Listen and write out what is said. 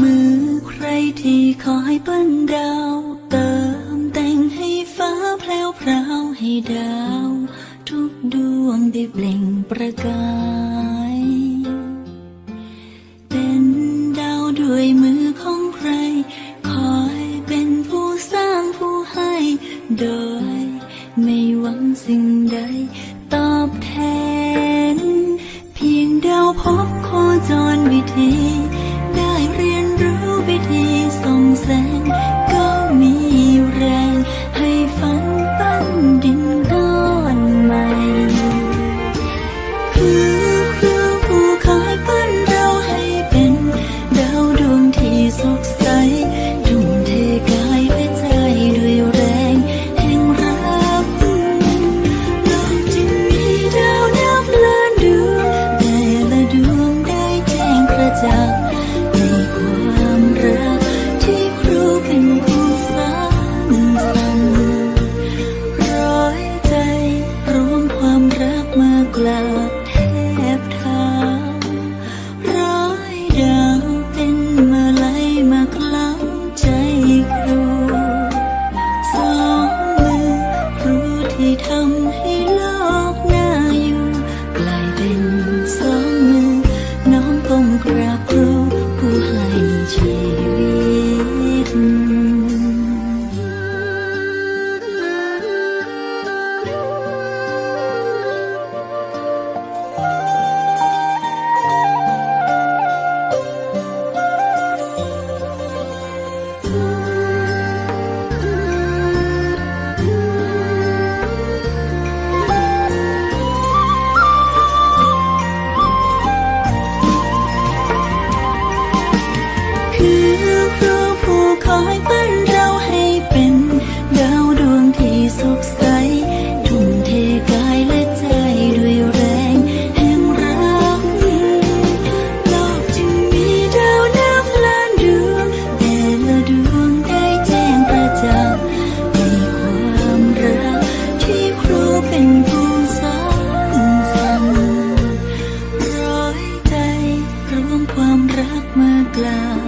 มือใครที่คอยปั้นดาว เติมแต่งให้ฟ้าแพลวพราวให้ดาว ทุกดวงได้เปล่งประกาย เป็นดาวด้วยมือของใคร คอยเป็นผู้สร้างผู้ให้ โดย ไม่หวังสิ่งใด isla.